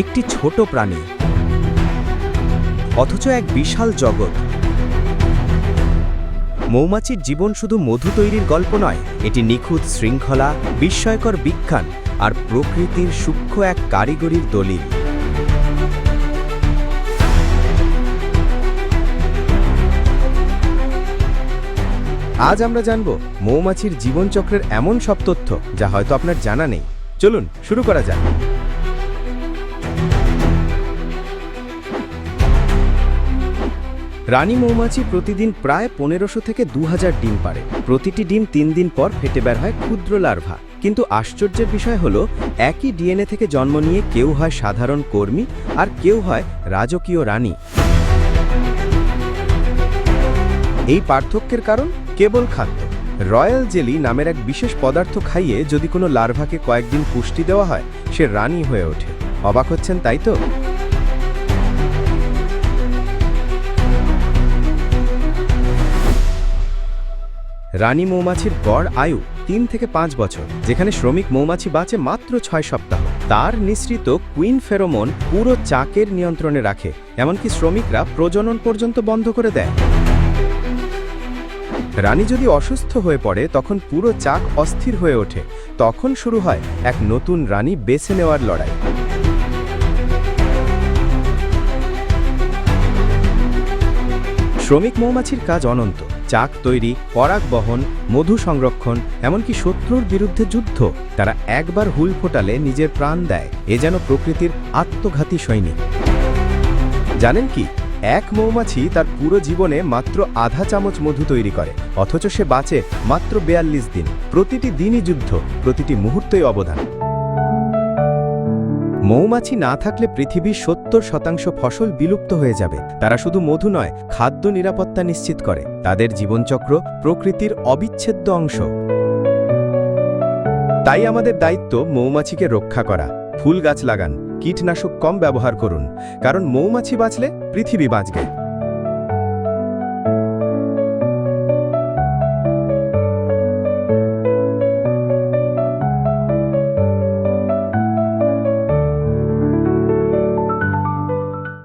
একটি ছোট প্রাণী, অথচ এক বিশাল জগৎ। মৌমাছির জীবন শুধু মধু তৈরির গল্প নয়, এটি নিখুঁত শৃঙ্খলা, বিস্ময়কর বিজ্ঞান আর প্রকৃতির সূক্ষ্ম এক কারিগরির দলিল। আজ আমরা জানব মৌমাছির জীবনচক্রের এমন সব তথ্য, যা হয়তো আপনার জানা নেই। চলুন, শুরু করা যাক। রানী মৌমাছি প্রতিদিন প্রায় পনেরোশো থেকে দু হাজার ডিম পারে প্রতিটি ডিম তিন দিন পর ফেটে বের হয় ক্ষুদ্র লার্ভা। কিন্তু আশ্চর্যের বিষয় হলো, একই ডিএনএ থেকে জন্ম নিয়ে কেউ হয় সাধারণ কর্মী আর কেউ হয় রাজকীয় রানী। এই পার্থক্যের কারণ কেবল খাদ্য। রয়্যাল জেলি নামের এক বিশেষ পদার্থ খাইয়ে যদি কোনো লার্ভাকে কয়েকদিন পুষ্টি দেওয়া হয়, সে রানী হয়ে ওঠে। অবাক হচ্ছেন, তাই তো? রানী মৌমাছির গড় আয়ু তিন থেকে পাঁচ বছর, যেখানে শ্রমিক মৌমাছি বাঁচে মাত্র ছয় সপ্তাহ। তার নিঃসৃত কুইন ফেরোমন পুরো চাকের নিয়ন্ত্রণে রাখে, এমনকি শ্রমিকরা প্রজনন পর্যন্ত বন্ধ করে দেয়। রানী যদি অসুস্থ হয়ে পড়ে, তখন পুরো চাক অস্থির হয়ে ওঠে। তখন শুরু হয় এক নতুন রানী বেছে নেওয়ার লড়াই। শ্রমিক মৌমাছির কাজ অনন্ত। চাক তৈরি, পরাগ বহন, মধু সংরক্ষণ, এমনকি শত্রুর বিরুদ্ধে যুদ্ধ। তারা একবার হুল ফোটালে নিজের প্রাণ দেয়। এ যেন প্রকৃতির আত্মঘাতী সৈনিক। জানেন কি? এক মৌমাছি তার পুরো জীবনে মাত্র আধা চামচ মধু তৈরি করে। অথচ সে বাঁচে মাত্র বেয়াল্লিশ দিন। প্রতিটি দিনই যুদ্ধ, প্রতিটি মুহূর্তেই অবদান। মৌমাছি না থাকলে পৃথিবীর সত্তর শতাংশ ফসল বিলুপ্ত হয়ে যাবে। তারা শুধু মধু নয়, খাদ্য নিরাপত্তা নিশ্চিত করে। তাদের জীবনচক্র প্রকৃতির অবিচ্ছেদ্য অংশ। তাই আমাদের দায়িত্ব মৌমাছিকে রক্ষা করা। ফুল গাছ লাগান, কীটনাশক কম ব্যবহার করুন। কারণ মৌমাছি বাঁচলে পৃথিবী বাঁচবে।